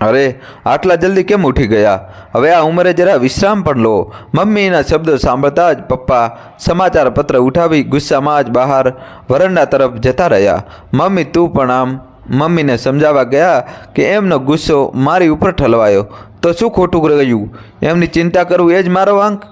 અરે, આટલા જલ્દી કેમ ઉઠી ગયા? હવે આ ઉંમરે જરા વિશ્રામ પણ લો. મમ્મીના શબ્દો સાંભળતા જ પપ્પા સમાચાર પત્ર ઉઠાવી ગુસ્સામાં જ બહાર વરંડા તરફ જતા રહ્યા. મમ્મી, તું પણ આમ. મમ્મીને સમજાવવા ગયા કે એમનો ગુસ્સો મારી ઉપર ઠલવાયો. તો શું ખોટું રહ્યું? એમની ચિંતા કરવું એ જ મારો વાંક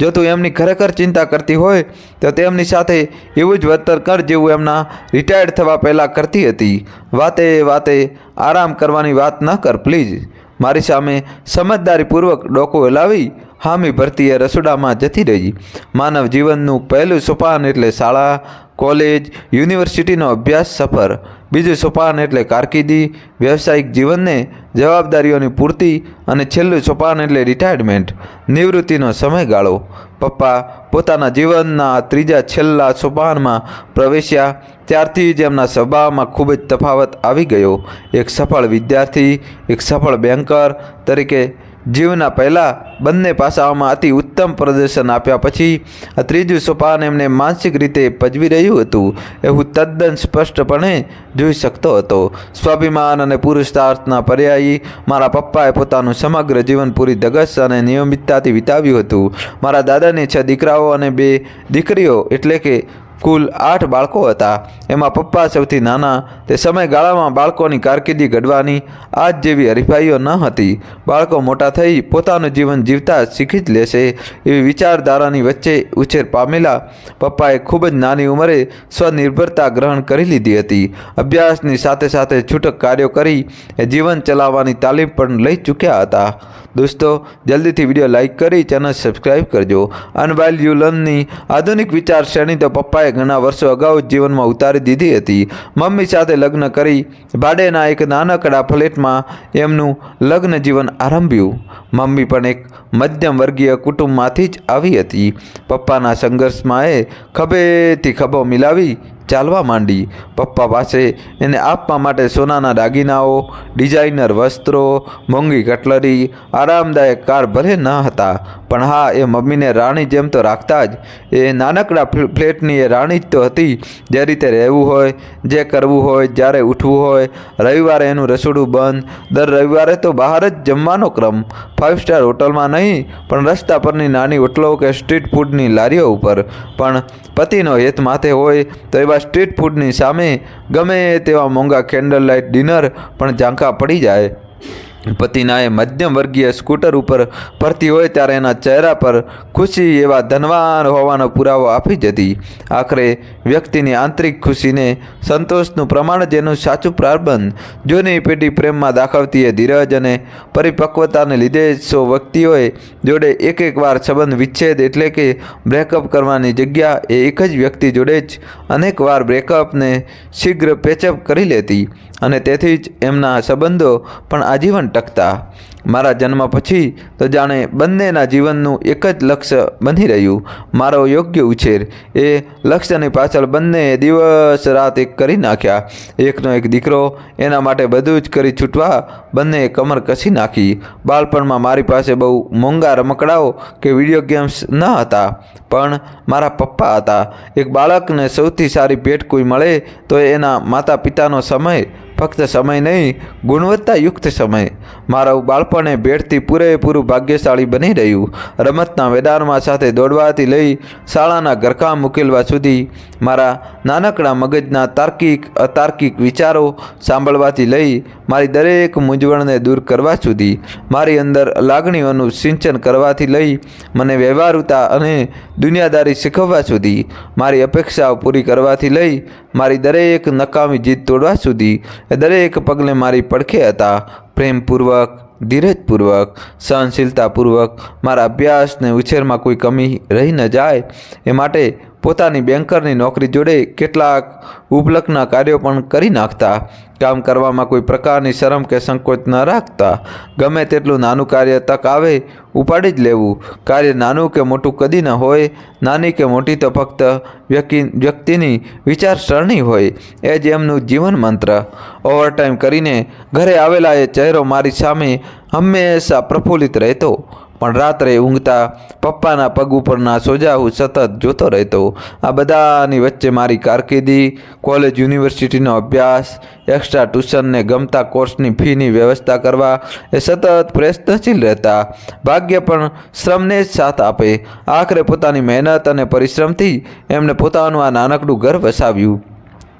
જો તું એમની ખરેખર ચિંતા કરતી હોય, તો તેમની સાથે એવું જ વર્તન કર જેવું એમના રિટાયર્ડ થવા પહેલાં કરતી હતી. વાતે વાતે આરામ કરવાની વાત ન કર પ્લીઝ મારી સામે સમજદારીપૂર્વક ડોકો હલાવી હામી ભરતીએ રસોડામાં જતી રહી. માનવ જીવનનું પહેલું સોપાન એટલે શાળા, કોલેજ, યુનિવર્સિટીનો અભ્યાસ, સફર. બીજું સોપાન એટલે કારકિર્દી, વ્યવસાયિક જીવનને જવાબદારીઓની પૂર્તિ અને છેલ્લું સોપાન એટલે રિટાયરમેન્ટ, નિવૃત્તિનો સમયગાળો. પપ્પા પોતાના જીવનના ત્રીજા છેલ્લા સોપાનમાં પ્રવેશ્યા, ત્યારથી જ એમના સ્વભાવમાં ખૂબ જ તફાવત આવી ગયો. એક સફળ વિદ્યાર્થી, એક સફળ બેન્કર તરીકે જીવના પહેલાં બંને પાસાઓમાં અતિ ઉત્તમ પ્રદર્શન આપ્યા પછી આ ત્રીજું સોપાન એમને માનસિક રીતે પજવી રહ્યું હતું. એવું તદ્દન સ્પષ્ટપણે જોઈ શકતો હતો. સ્વાભિમાન અને પુરુષાર્થના પર્યાયી મારા પપ્પાએ પોતાનું સમગ્ર જીવન પૂરી ધગસ અને નિયમિતતાથી વિતાવ્યું હતું. મારા દાદાની છ દીકરાઓ અને બે દીકરીઓ એટલે કે કુલ આઠ બાળકો હતા. એમાં પપ્પા સૌથી નાના, તે સમયગાળામાં બાળકોની કારકિર્દી ઘડવાની આજ જેવી હરીફાઈઓ ન હતી. બાળકો મોટા થઈ પોતાનું જીવન જીવતા શીખી જ લેશે એવી વિચારધારાની વચ્ચે ઉછેર પામેલા પપ્પાએ ખૂબ જ નાની ઉંમરે સ્વનિર્ભરતા ગ્રહણ કરી લીધી હતી. અભ્યાસની સાથે સાથે છૂટક કાર્યો કરી એ જીવન ચલાવવાની તાલીમ પણ લઈ ચૂક્યા હતા. દોસ્તો, જલ્દીથી વીડિયો લાઇક કરી ચેનલ સબસ્ક્રાઈબ કરજો. અનવાઇલ યુ લર્નની આધુનિક વિચાર શ્રેણી તો પપ્પાએ ઘણા વર્ષો અગાઉ જીવનમાં ઉતારી દીધી હતી. મમ્મી સાથે લગ્ન કરી, ભાડેના એક નાનકડા ફ્લેટમાં એમનું લગ્ન જીવન આરંભ્યું. મમ્મી પણ એક મધ્યમ વર્ગીય કુટુંબમાંથી જ આવી હતી. પપ્પાના સંઘર્ષમાં એ ખભેથી ખભો મિલાવી ચાલવા માંડી. પપ્પા પાસે એને આપવા માટે સોનાના દાગીનાઓ, ડિઝાઇનર વસ્ત્રો, મોંઘી કટલરી, આરામદાયક કાર ભલે ન હતા પણ હા, એ મમ્મીને રાણી જેમ તો રાખતા જ. એ નાનકડા ફ્લેટની એ રાણી જ તો હતી. જે રીતે રહેવું હોય, જે કરવું હોય, જ્યારે ઉઠવું હોય, રવિવારે એનું રસોડું બંધ. દર રવિવારે તો બહાર જ જમવાનો ક્રમ. ફાઇવ સ્ટાર હોટલમાં નહીં, પણ રસ્તા પરની નાની હોટલો કે સ્ટ્રીટ ફૂડની લારીઓ ઉપર. પણ પતિનો હેત માથે હોય, તો એવા સ્ટ્રીટ ફૂડની સામે ગમે તેવા મોંઘા કેન્ડલ લાઇટ ડિનર પણ ઝાંખા પડી જાય. પતિના એ મધ્યમ વર્ગીય સ્કૂટર ઉપર ફરતી હોય ત્યારે એના ચહેરા પર ખુશી એવા ધનવાન હોવાનો પુરાવો આપી જતી. આખરે વ્યક્તિની આંતરિક ખુશીને સંતોષનું પ્રમાણ જેનું સાચું પ્રારંભ. જૂની પેઢી પ્રેમમાં દાખવતી એ ધીરજ અને પરિપક્વતાને લીધે સો વ્યક્તિઓએ જોડે એક એક વાર સંબંધ વિચ્છેદ એટલે કે બ્રેકઅપ કરવાની જગ્યા એ એક જ વ્યક્તિ જોડે જ અનેક વાર બ્રેકઅપને શીઘ્ર પેચઅપ કરી લેતી. અને તેથી જ એમના સંબંધો પણ આજીવન ટકતા મારા જન્મ પછી તો જાણે બંનેના જીવનનું એક જ લક્ષ્ય બની રહ્યું. મારો યોગ્ય ઉછેર. એ લક્ષ્યની પાછળ બંને દિવસ રાત એક કરી નાખ્યા. એકનો એક દીકરો એના માટે બધું જ કરી છૂટવા બંને કમર કસી નાખી. બાળપણમાં મારી પાસે બહુ મોંઘા રમકડાઓ કે વીડિયો ગેમ્સ ન હતા. પણ મારા પપ્પા હતા. એક બાળકને સૌથી સારી ભેટ કોઈ મળે તો એના માતા પિતાનો સમય ફક્ત સમય નહીં, ગુણવત્તાયુક્ત સમય. મારું બાળપણે ભેટથી પૂરેપૂરું ભાગ્યશાળી બની રહ્યું. રમતના મેદાનમાં સાથે દોડવાથી લઈ શાળાના ઘરકામ ઉકેલવા સુધી મારા નાનકડા મગજના તાર્કિક, અતાર્કિક વિચારો સાંભળવાથી લઈ મારી દરેક મૂંઝવણને દૂર કરવા સુધી મારી અંદર લાગણીઓનું સિંચન કરવાથી લઈ મને વ્યવહારુતા અને દુનિયાદારી શીખવવા સુધી, મારી અપેક્ષાઓ પૂરી કરવાથી લઈ મારી દરેક નકામી જીત તોડવા સુધી, એ દરેક પગલે મારી પડખે હતા. પ્રેમપૂર્વક, ધીરજપૂર્વક, સહનશીલતાપૂર્વક, મારા અભ્યાસને ઉછેરમાં કોઈ કમી રહી ન જાય, એ માટે પોતાની બેન્કરની નોકરી જોડે કેટલાક ઉપલકના કાર્યો પણ કરી નાખતા. કામ કરવામાં કોઈ પ્રકારની શરમ કે સંકોચ ન રાખતા. ગમે તેટલું નાનું કાર્ય તક આવે, ઉપાડી જ લેવું. કાર્ય નાનું કે મોટું કદી ન હોય, નાની કે મોટી તો ફક્ત વ્યક્તિ, વ્યક્તિની વિચારસરણી હોય. એ જ એમનું જીવન મંત્ર. ઓવરટાઈમ કરીને ઘરે આવેલા એ ચહેરો મારી સામે હંમેશા પ્રફુલ્લિત રહેતો. પણ રાત્રે ઊંઘતા પપ્પાના પગ ઉપરના સોજા હું સતત જોતો રહેતો. આ બધાની વચ્ચે મારી કારકિર્દી, કોલેજ યુનિવર્સિટીનો અભ્યાસ, એક્સ્ટ્રા ટ્યુશનને ગમતા કોર્સની ફીની વ્યવસ્થા કરવા એ સતત પ્રયત્નશીલ રહેતા. ભાગ્ય પણ શ્રમને જ સાથ આપે. આખરે પોતાની મહેનત અને પરિશ્રમથી એમણે પોતાનું આ નાનકડું ઘર વસાવ્યું.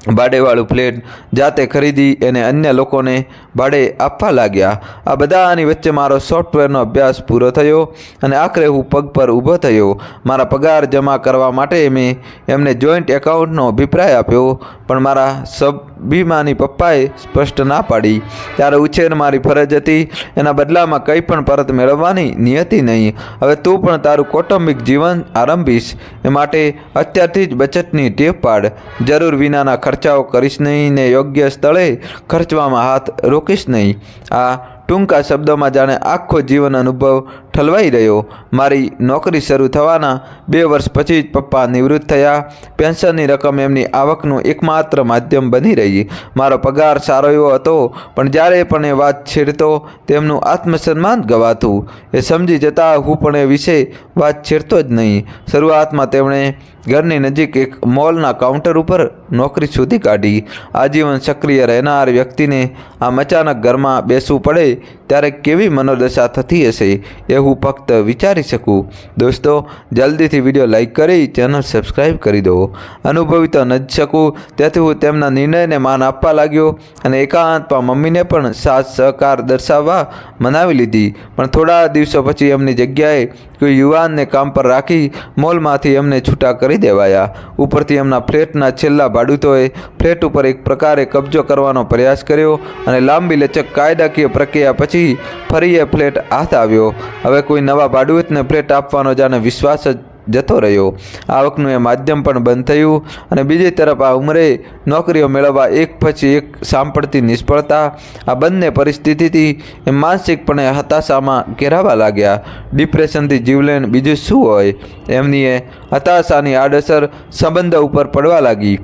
ભાડેવાળું ફ્લેટ જાતે ખરીદી એને અન્ય લોકોને ભાડે આપવા લાગ્યા. આ બધાની વચ્ચે મારો સોફ્ટવેરનો અભ્યાસ પૂરો થયો અને આખરે હું પગ પર ઊભો થયો. મારા પગાર જમા કરવા માટે મેં એમને જોઈન્ટ એકાઉન્ટનો અભિપ્રાય આપ્યો, પણ મારા સભિમાની પપ્પાએ સ્પષ્ટ ના પાડી. ત્યારે ઉછેર મારી ફરજ હતી, એના બદલામાં કંઈ પણ પરત મેળવવાની નિયતિ નહીં. હવે તું પણ તારું કૌટુંબિક જીવન આરંભીશ, એ માટે અત્યારથી જ બચતની ટેવ પાડ. જરૂર વિનાના ખર્ચાઓ કરીશ નહીં ને યોગ્ય સ્થળે ખર્ચવામાં હાથ રોકીશ નહીં. આ ટૂંકા શબ્દોમાં જાણે આખો જીવન અનુભવ ઠલવાઈ રહ્યો. મારી નોકરી શરૂ થવાના બે વર્ષ પછી જ પપ્પા નિવૃત્ત થયા. પેન્શનની રકમ એમની આવકનું એકમાત્ર માધ્યમ બની રહી. મારો પગાર સારો એવો હતો, પણ જ્યારે પણ એ વાત છેડતો, તેમનું આત્મસન્માન ગવાતું. એ સમજી જતાં હું પણ એ વિશે વાત છેડતો જ નહીં. શરૂઆતમાં તેમણે ઘરની નજીક એક મોલના કાઉન્ટર ઉપર નોકરી શોધી કાઢી. આજીવન સક્રિય રહેનાર વ્યક્તિને આમ અચાનક ઘરમાં બેસવું પડે ત્યારે કેવી મનોદશા થતી હશે એ હું ફક્ત વિચારી શકું. દોસ્તો, જલ્દીથી વીડિયો લાઇક કરી, ચેનલ સબસ્ક્રાઈબ કરી દો. અનુભવી તો ન જ શકું. તેથી હું તેમના નિર્ણયને માન આપવા લાગ્યો અને એકાંતમાં મમ્મીને પણ સાથ સહકાર દર્શાવવા મનાવી લીધી. પણ થોડા દિવસો પછી એમની જગ્યાએ કોઈ યુવાનને કામ પર રાખી મોલમાંથી એમને છૂટા કરી દેવાયા. ઉપરથી એમના ફ્લેટના છેલ્લા ભાડૂતોએ ફ્લેટ ઉપર એક પ્રકારે કબજો કરવાનો પ્રયાસ કર્યો અને લાંબી લચક કાયદાકીય પ્રક્રિયા પછી ફરી એ ફ્લેટ હાથ આવ્યો. હવે કોઈ નવા ભાડૂતને ફ્લેટ આપવાનો જાણે વિશ્વાસ જ જતો રહ્યો. આવકનું એ માધ્યમ પણ બંધ થયું અને બીજી તરફ આ ઉંમરે નોકરીઓ મેળવવા એક પછી એક સાંપડતી નિષ્ફળતા, આ બંને પરિસ્થિતિથી એ માનસિકપણે હતાશામાં ઘેરાવા લાગ્યા. ડિપ્રેશનથી જીવલેણ બીજું શું હોય? એમની એ હતાશાની આડઅસર સંબંધ ઉપર પડવા લાગી.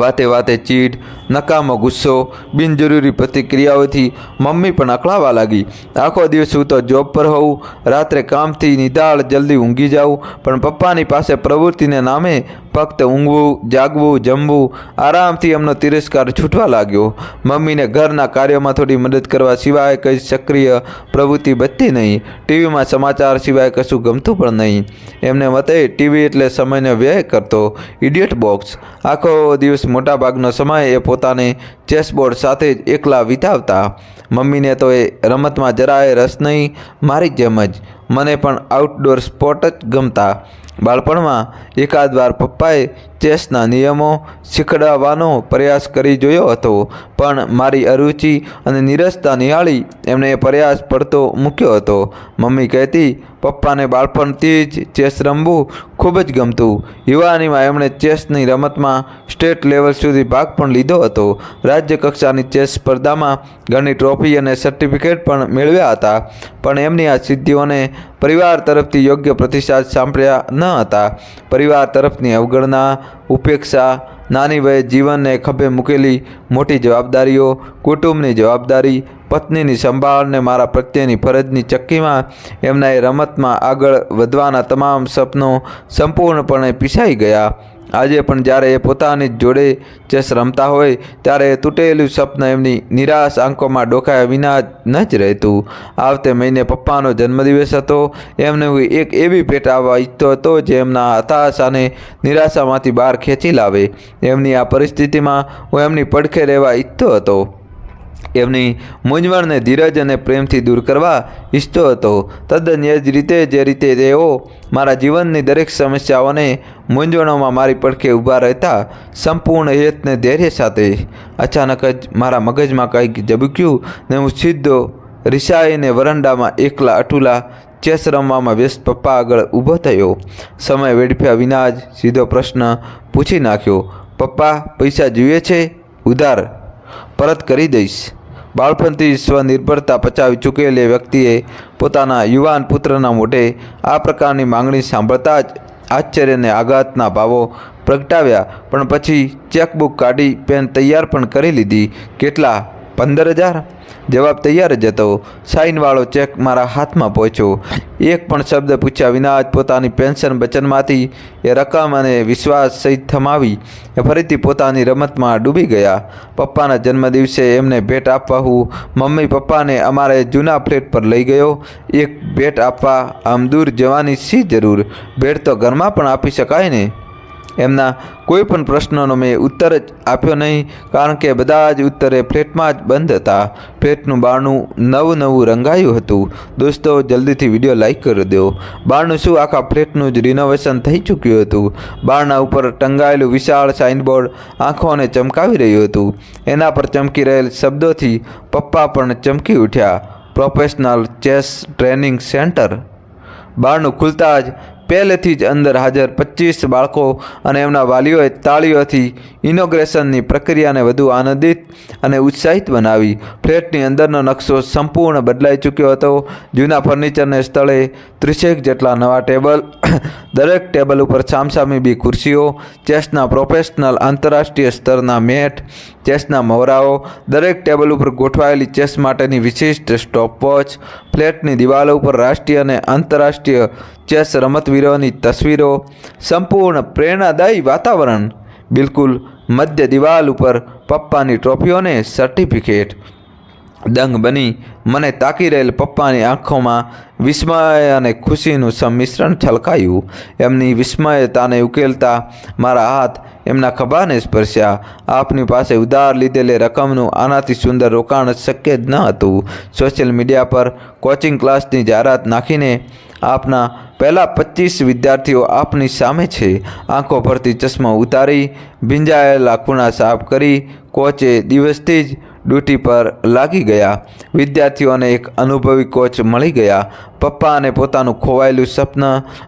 વાતે વાતે ચીડ નકામો ગુસ્સો, બિનજરૂરી પ્રતિક્રિયાઓથી મમ્મી પણ અકળાવા લાગી. આખો દિવસ હું તો જોબ પર હોઉં, રાત્રે કામથી નિધાળ જલ્દી ઊંઘી જાઉં, પણ પપ્પાની પાસે પ્રવૃત્તિને નામે ફક્ત ઊંઘવું, જાગવું, જમવું, આરામથી એમનો તિરસ્કાર છૂટવા લાગ્યો. મમ્મીને ઘરના કાર્યોમાં થોડી મદદ કરવા સિવાય કંઈ સક્રિય પ્રવૃત્તિ બચતી નહીં. ટીવીમાં સમાચાર સિવાય કશું ગમતું પણ નહીં. એમને મતે ટીવી એટલે સમયનો વ્યય કરતો ઇડિયટ બોક્સ આખો દિવસ મોટાભાગનો સમય એ પોતાને ચેસબોર્ડ સાથે જ એકલા વિતાવતા. મમ્મીને તો એ રમતમાં જરાય રસ નહીં, મારી જેમ જ મને પણ આઉટડોર સ્પોર્ટ જ ગમતા. બાળપણમાં એકાદ વાર પપ્પાએ ચેસના નિયમો શીખડાવવાનો પ્રયાસ કરી જોયો હતો, પણ મારી અરુચિ અને નિરસતા નિહાળી એમણે પ્રયાસ પડતો મૂક્યો હતો. મમ્મી કહેતી, પપ્પાને બાળપણથી જ ચેસ રમવું ખૂબ જ ગમતું. યુવાનીમાં એમણે ચેસની રમતમાં સ્ટેટ લેવલ સુધી ભાગ પણ લીધો હતો. રાજ્ય કક્ષાની ચેસ સ્પર્ધામાં ઘણી ટ્રોફી અને સર્ટિફિકેટ પણ મેળવ્યા હતા, પણ એમની આ સિદ્ધિઓને પરિવાર તરફથી યોગ્ય પ્રતિસાદ સાંભળ્યા ન હતા. પરિવાર તરફની અવગણના, ઉપેક્ષા, નાની વયે જીવનને ખભે મૂકેલી મોટી જવાબદારીઓ, કુટુંબની જવાબદારી, પત્નીની સંભાળને મારા પ્રત્યેની ફરજની ચક્કીમાં એમના એ રમતમાં આગળ વધવાના તમામ સપનો સંપૂર્ણપણે પીસાઈ ગયા. આજે પણ જ્યારે એ પોતાની જ જોડે ચેસ રમતા હોય, ત્યારે તૂટેલું સપન એમની નિરાશ આંખોમાં ડોકાયા વિના ન જ રહેતું. આવતે મહિને પપ્પાનો જન્મદિવસ હતો. એમને હું એક એવી ભેટ આવવા ઈચ્છતો હતો, જે એમના હતાશ અને નિરાશામાંથી બહાર ખેંચી લાવે. એમની આ પરિસ્થિતિમાં હું એમની પડખે રહેવા ઈચ્છતો હતો. એમની મૂંઝવણને ધીરજ અને પ્રેમથી દૂર કરવા ઈચ્છતો હતો. તદ્દન એ જ રીતે, જે રીતે તેઓ મારા જીવનની દરેક સમસ્યાઓને મૂંઝવણોમાં મારી પડખે ઊભા રહેતા સંપૂર્ણ હેતને ધૈર્ય સાથે અચાનક જ મારા મગજમાં કંઈક ઝબક્યું ને હું સીધો રિસાઈને વરંડામાં એકલા અટુલા ચેસ રમવામાં વ્યસ્ત પપ્પા આગળ ઊભો થયો. સમય વેડફ્યા વિના જ સીધો પ્રશ્ન પૂછી નાખ્યો. પપ્પા, પૈસા જોઈએ છે? ઉધાર. પરત કરી દઈશ. બાળપણથી સ્વનિર્ભરતા પચાવી ચૂકેલી વ્યક્તિએ પોતાના યુવાન પુત્રના મોઢે આ પ્રકારની માંગણી સાંભળતા જ આશ્ચર્યને આઘાતના ભાવો પ્રગટાવ્યા. પણ પછી ચેકબુક કાઢી, પેન તૈયાર પણ કરી લીધી. કેટલા? પંદર હજાર? જવાબ તૈયાર જ હતો. સાઇનવાળો ચેક મારા હાથમાં પહોંચ્યો. એક પણ શબ્દ પૂછ્યા વિના જ પોતાની પેન્શન બચનમાંથી એ રકમ અને વિશ્વાસ સહિત થમાવી એ ફરીથી પોતાની રમતમાં ડૂબી ગયા. પપ્પાના જન્મદિવસે એમને ભેટ આપવા હું મમ્મી પપ્પાને અમારે જૂના ફ્લેટ પર લઈ ગયો. એક ભેટ આપવા આમ દૂર જવાની શી જરૂર? ભેટ તો ઘરમાં પણ આપી શકાય ને? એમના કોઈ પણ પ્રશ્નનો મેં ઉત્તર જ આપ્યો નહીં, કારણ કે બધા જ ઉત્તરે ફ્લેટમાં જ બંધ હતા. ફ્લેટનું બારણું નવું નવું રંગાયું હતું. દોસ્તો, જલ્દીથી વીડિયો લાઈક કરી દો. બારણું શું આખા ફ્લેટનું જ રિનોવેશન થઈ ચૂક્યું હતું? બારણા ઉપર ટંગાયેલું વિશાળ સાઇનબોર્ડ આંખોને ચમકાવી રહ્યું હતું. એના પર ચમકી રહેલ શબ્દોથી પપ્પા પણ ચમકી ઉઠ્યા. Professional chess training center. બારણું ખુલતા જ પહેલેથી જ અંદર હાજર પચીસ બાળકો અને એમના વાલીઓએ તાળીઓથી ઇનોગ્રેશનની પ્રક્રિયાને વધુ આનંદિત અને ઉત્સાહિત બનાવી. ફ્લેટની અંદરનો નકશો સંપૂર્ણ બદલાઈ ચૂક્યો હતો. જૂના ફર્નિચરને સ્થળે ત્રીસેક જેટલા નવા ટેબલ, દરેક ટેબલ ઉપર સામસામી બી ખુરશીઓ, ચેસના પ્રોફેશનલ આંતરરાષ્ટ્રીય સ્તરના મેટ, ચેસના મોવરાઓ દરેક ટેબલ ઉપર ગોઠવાયેલી ચેસ માટેની વિશિષ્ટ સ્ટોપવોચ, ફ્લેટની દિવાલો ઉપર રાષ્ટ્રીય અને આંતરરાષ્ટ્રીય ચેસ રમતવીરોની તસવીરો સંપૂર્ણ પ્રેરણાદાયી વાતાવરણ બિલકુલ મધ્ય દિવાલ ઉપર પપ્પાની ટ્રોફીઓને સર્ટિફિકેટ દંગ બની. મને તાકી રહેલ પપ્પાની આંખોમાં વિસ્મય અને ખુશીનું સંમિશ્રણ છલકાયું. એમની વિસ્મયતાને ઉકેલતા મારા હાથ એમના ખભાને સ્પર્શ્યા. આપની પાસે ઉધાર લીધેલી રકમનું આનાથી સુંદર રોકાણ શક્ય જ ન હતું. સોશિયલ મીડિયા પર કોચિંગ ક્લાસની જાહેરાત નાખીને આપના પહેલાં પચીસ વિદ્યાર્થીઓ આપની સામે છે. આંખો પરથી ચશ્મા ઉતારી, ભીંજાયેલા ખૂણા સાફ કરી, કોચે દિવસથી જ ડ્યુટી પર લાગી ગયા. વિદ્યાર્થીઓને એક અનુભવી કોચ મળી ગયા. પપ્પા અને પોતાનું ખોવાયેલું સપન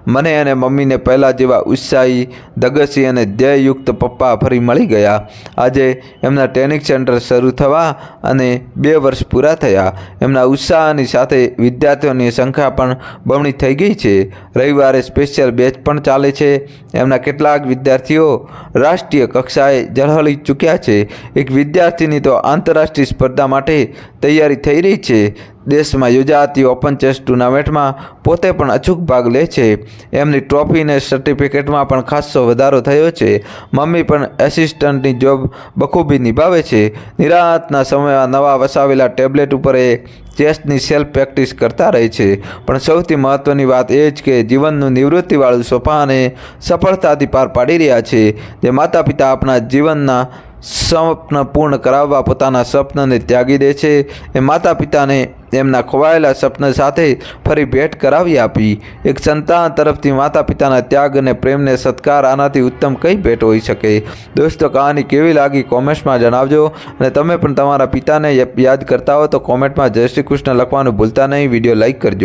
મને અને મમ્મીને પહેલાં જેવા ઉત્સાહી ધગસી અને ધ્યેયયુક્ત પપ્પા ફરી મળી ગયા. આજે એમના ટ્રેનિંગ સેન્ટર શરૂ થવા અને બે વર્ષ પૂરા થયા. એમના ઉત્સાહની સાથે વિદ્યાર્થીઓની સંખ્યા પણ બમણી થઈ ગઈ છે. રવિવારે સ્પેશિયલ બેચ પણ ચાલે છે. એમના કેટલાક વિદ્યાર્થીઓ રાષ્ટ્રીય કક્ષાએ ઝળહળી ચૂક્યા છે. એક વિદ્યાર્થીની તો આંતરરાષ્ટ્રીય સ્પર્ધા માટે તૈયારી થઈ રહી છે. દેશમાં યોજાતી ઓપન ચેસ ટુર્નામેન્ટમાં પોતે પણ અચૂક ભાગ લે છે. એમની ટ્રોફીને સર્ટિફિકેટમાં પણ ખાસો વધારો થયો છે. મમ્મી પણ એસિસ્ટન્ટની જોબ બખૂબી નિભાવે છે. નિરાહતના સમયમાં નવા વસાવેલા ટેબ્લેટ ઉપર એ ચેસની સેલ્ફ પ્રેક્ટિસ કરતા રહે છે. પણ સૌથી મહત્ત્વની વાત એ જ કે જીવનનું નિવૃત્તિવાળું સોપાને સફળતાથી પાર પાડી રહ્યા છે. જે માતા પિતા આપણા જીવનના સ્વપ્ન પૂર્ણ કરાવવા પોતાના સ્વપ્નને ત્યાગી દે છે. એ માતા પિતાને એમના ખોવાયેલા સ્વપ્ન સાથે ફરી ભેટ કરાવી આપી. એક સંતાન તરફથી માતા પિતાના ત્યાગ અને પ્રેમને સત્કાર આનાથી ઉત્તમ કઈ ભેટ હોઈ શકે? દોસ્તો, કહાની કેવી લાગી કોમેન્ટ્સમાં જણાવજો અને તમે પણ તમારા પિતાને યાદ કરતા હો તો કોમેન્ટમાં જય શ્રી કૃષ્ણ લખવાનું ભૂલતા નહીં. વીડિયો લાઇક કરજો.